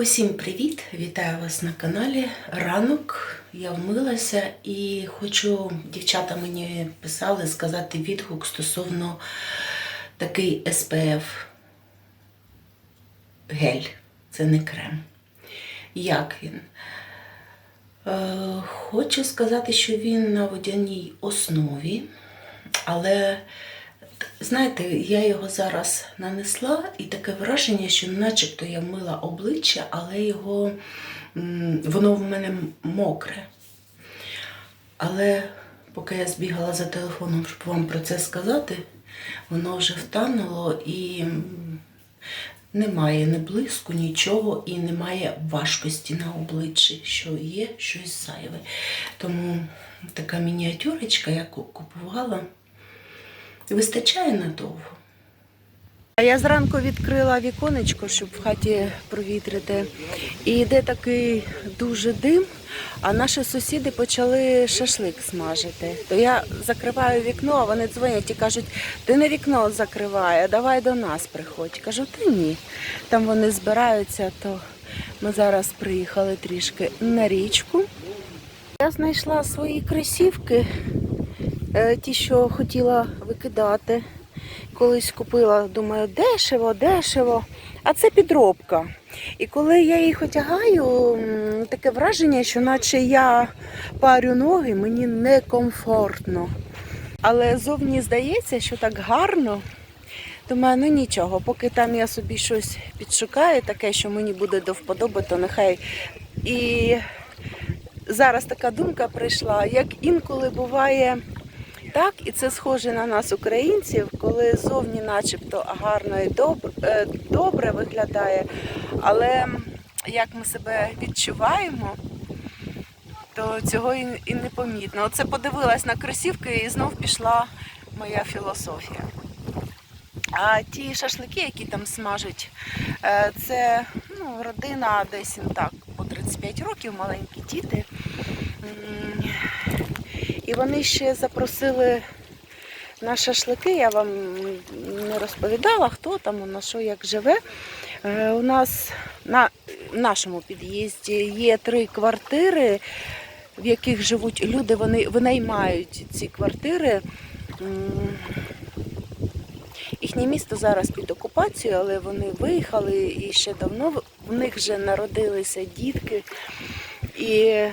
Усім привіт! Вітаю вас на каналі. Ранок я вмилася і хочу, дівчата мені писали сказати відгук стосовно такий SPF гель. Це не крем. Як він? Е, хочу сказати, що він на водяній основі, але Знаєте, я його зараз нанесла, і таке враження, що начебто я мила обличчя, але його воно в мене мокре. Але поки я збігала за телефоном, щоб вам про це сказати, воно вже втануло і немає ні блиску, нічого, і немає важкості на обличчі, що є щось зайве. Тому така мініатюрочка я купувала. Вистачає надовго. А я зранку відкрила віконечко, щоб в хаті провітрити. І йде такий дуже дим, а наші сусіди почали шашлик смажити. То я закриваю вікно, а вони дзвонять і кажуть, ти не вікно закривай, а давай до нас приходь. Кажу, та ні. Там вони збираються, то ми зараз приїхали трішки на річку. Я знайшла свої кросівки, е, ті, що хотіла викидати. Колись купила, думаю, дешево, дешево. А це підробка. І коли я їх одягаю, таке враження, що наче я парю ноги, мені некомфортно. Але зовні здається, що так гарно. Думаю, ну нічого, поки там я собі щось підшукаю, таке, що мені буде до вподоби, то нехай. І зараз така думка прийшла, як інколи буває так, і це схоже на нас, українців, коли зовні начебто гарно і добре, добре виглядає, але як ми себе відчуваємо, то цього і, і не помітно. Оце подивилась на кросівки і знов пішла моя філософія. А ті шашлики, які там смажуть, е, це ну, родина десь так по 35 років, маленькі діти. І вони ще запросили на шашлики. Я вам не розповідала, хто там, на що як живе. Е, У нас на нашому під'їзді є три квартири, в яких живуть люди, вони винаймають ці квартири. Їхнє місто зараз під окупацією, але вони виїхали і ще давно в них вже народилися дітки. І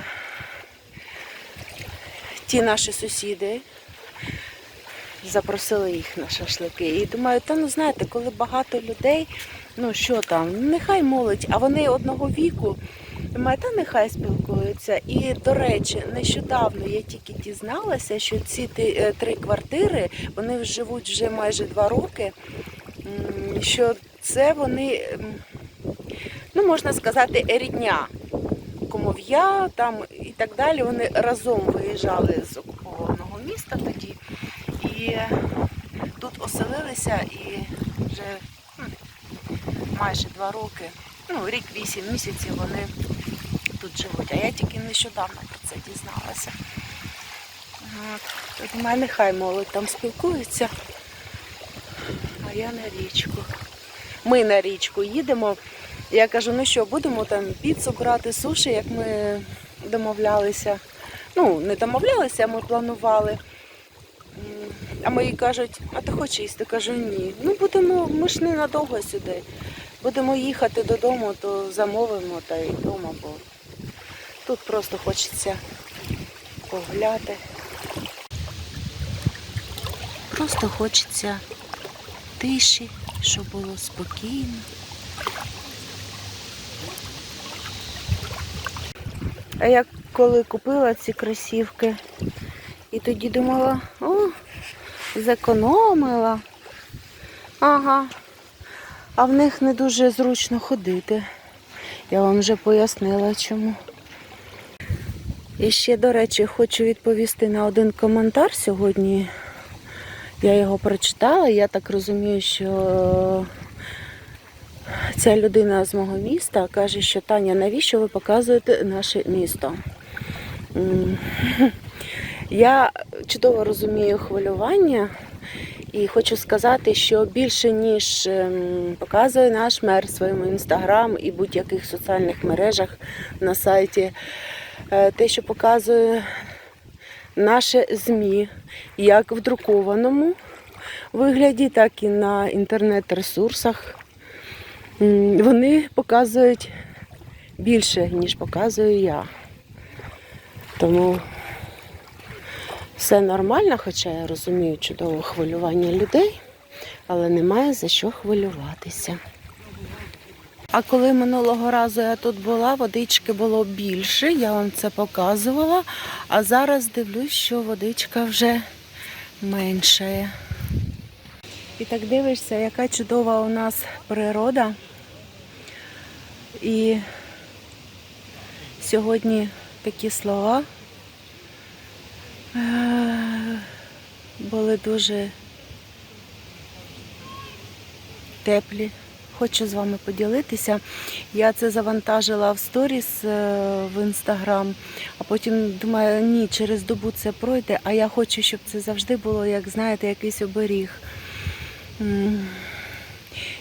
ті наші сусіди запросили їх на шашлики. І думаю, та ну знаєте, коли багато людей, ну що там, нехай молодь, а вони одного віку. Думаю, та нехай спілкуються. І, до речі, нещодавно я тільки дізналася, що ці е, три квартири, вони живуть вже майже два роки, що це вони, ну можна сказати, рідня. Комов'я там так далі. Вони разом виїжджали з окупованого міста тоді і тут оселилися і вже майже два роки, ну рік вісім місяців вони тут живуть. А я тільки нещодавно про це дізналася. От. То думаю, нехай молодь там спілкується, а я на річку. Ми на річку їдемо. Я кажу, ну що, будемо там піцу брати, суші, як ми домовлялися. Ну, не домовлялися, а ми планували. А мої кажуть, а ти хочеш їсти? Кажу, ні. Ну будемо, ми ж не надовго сюди. Будемо їхати додому, то замовимо та й вдома, бо тут просто хочеться погуляти. Просто хочеться тиші, щоб було спокійно. А я коли купила ці кросівки, і тоді думала, о, зекономила. Ага. А в них не дуже зручно ходити. Я вам вже пояснила чому. І ще, до речі, хочу відповісти на один коментар сьогодні. Я його прочитала, я так розумію, що ця людина з мого міста каже, що Таня, навіщо ви показуєте наше місто? Я чудово розумію хвилювання І хочу сказати, що більше ніж ем, показує наш мер в своєму інстаграм і будь-яких соціальних мережах на сайті, е, те, що показує наше ЗМІ, як в друкованому вигляді, так і на інтернет-ресурсах. Вони показують більше, ніж показую я. Тому все нормально, хоча я розумію чудово хвилювання людей, але немає за що хвилюватися. А коли минулого разу я тут була, водички було більше, я вам це показувала. А зараз дивлюсь, що водичка вже меншає. І так дивишся, яка чудова у нас природа. І сьогодні такі слова е, були дуже теплі. Хочу з вами поділитися. Я це завантажила в сторіс е, в інстаграм, а потім думаю, ні, через добу це пройде, а я хочу, щоб це завжди було, як знаєте, якийсь оберіг.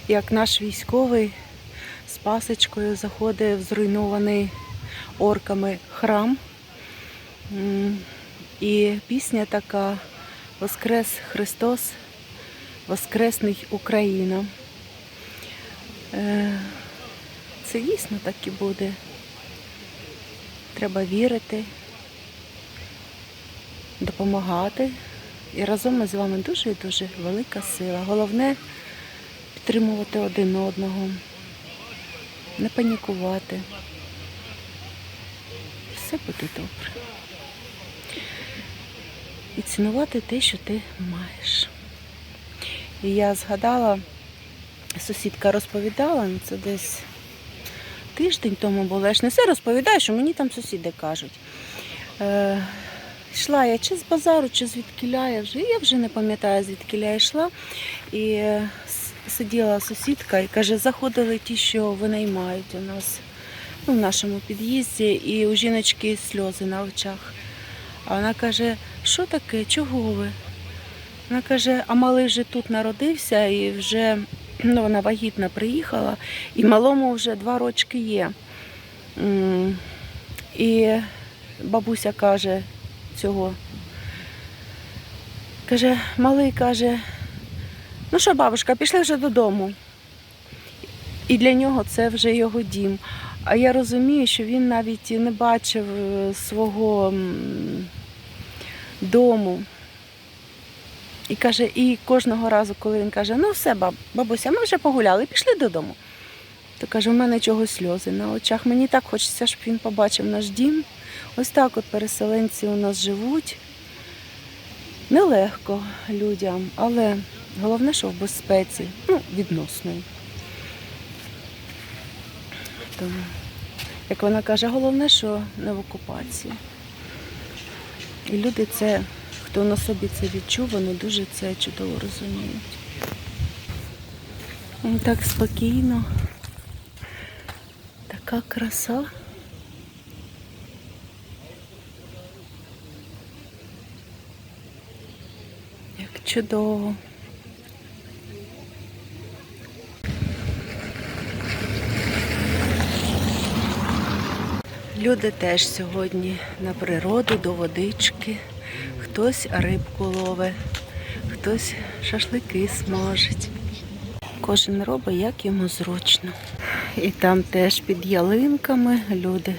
Як наш військовий пасочкою заходить в зруйнований орками храм. І пісня така Воскрес Христос, Воскреснить Україна. Е, Це дійсно так і буде. Треба вірити, допомагати. І разом ми з вами дуже і дуже велика сила. Головне підтримувати один одного, не панікувати. Все буде добре. І цінувати те, що ти маєш. І я згадала, сусідка розповідала, ну, це десь тиждень тому було. Я ж не все розповідаю, що мені там сусіди кажуть. Е, йшла я чи з базару, чи звідкіля я вже. Я вже не пам'ятаю, звідкіля йшла. І е, сиділа сусідка і каже, заходили ті, що винаймають у нас ну, в нашому під'їзді, і у жіночки сльози на очах. А вона каже, що таке, чого ви? Вона каже, а малий вже тут народився і вже ну, вона вагітна приїхала, і малому вже два рочки є. І бабуся каже цього. Каже, малий каже, ну що, бабушка, пішли вже додому. І для нього це вже його дім. А я розумію, що він навіть не бачив е, свого дому. І каже, і кожного разу, коли він каже, ну все, баб, бабуся, ми вже погуляли, пішли додому. То каже, у мене чого сльози на очах. Мені так хочеться, щоб він побачив наш дім. Ось так от переселенці у нас живуть. Нелегко людям, але головне, що в безпеці, ну, відносної. Тому, як вона каже, головне, що не в окупації. І люди це, хто на собі це відчув, вони дуже це чудово розуміють. Так спокійно. Така краса. Як чудово. Люди теж сьогодні на природу до водички. Хтось рибку ловить, хтось шашлики смажить. Кожен робить, як йому зручно. І там теж під ялинками люди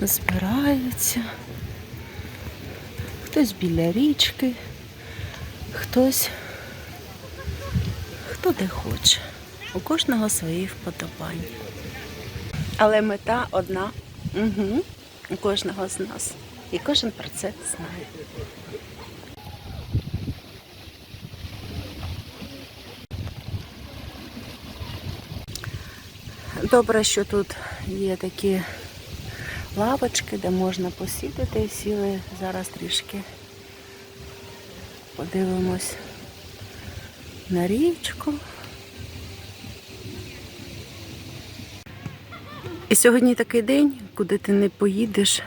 збираються. Хтось біля річки, хтось хто де хоче. У кожного свої вподобання. Але мета одна угу. у кожного з нас. І кожен про це знає. Добре, що тут є такі лавочки, де можна посідати. Сіли зараз трішки подивимось на річку. І сьогодні такий день, куди ти не поїдеш,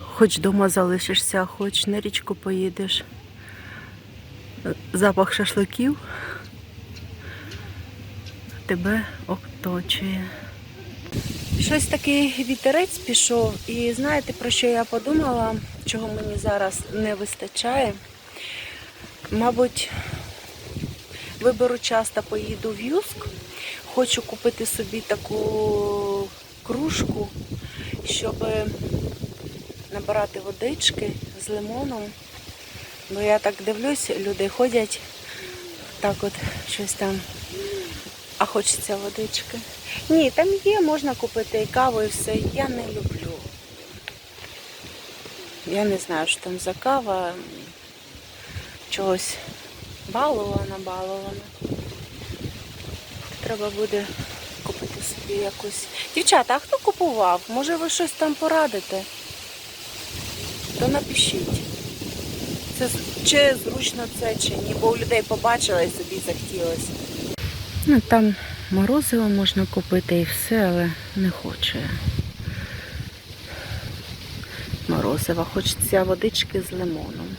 хоч вдома залишишся, хоч на річку поїдеш. запах шашликів тебе оточує. Щось такий вітерець пішов, і знаєте про що я подумала, чого мені зараз не вистачає? Мабуть, виберу часто поїду в Юск. Хочу купити собі таку кружку, щоб набирати водички з лимоном. Бо я так дивлюсь, люди ходять так от щось там, а хочеться водички. Ні, там є, можна купити і каву, і все. Я не люблю. Я не знаю, що там за кава. Чогось балована, балована. Треба буде собі якусь. Дівчата, а хто купував? Може ви щось там порадите? То напишіть. Це чи зручно це, чи ні, бо у людей побачила і собі захотілося. Ну, там морозиво можна купити і все, але не хочу я. Морозива, хочеться водички з лимоном.